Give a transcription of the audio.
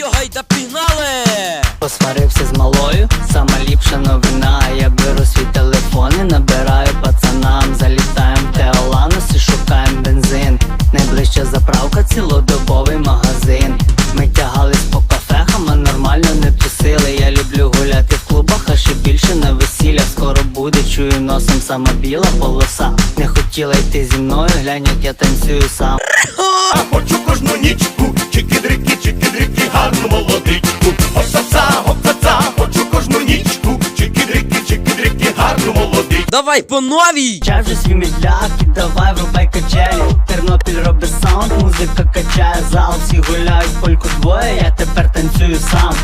йо, гайда пігнали! Посварився з малою, сама ліпша новина. Я беру свій телефон і набираю пацанам. Залітаєм в Теоланус і шукаєм бензин. Найближча заправка, цілодобовий магазин. Ми тягались по кафехам, а нормально не тусили. Я люблю гуляти в клубах, а ще більше на весіллях. Скоро буде, чую носом сама біла полоса. Не хотіла йти зі мною, глянь, як я танцюю сам. А хочу Давай по новій! Чай вже свій медляк і давай врубай качелі. Тернопіль робить саунд, музика качає зал. Всі гуляють польку двоє, я тепер танцюю сам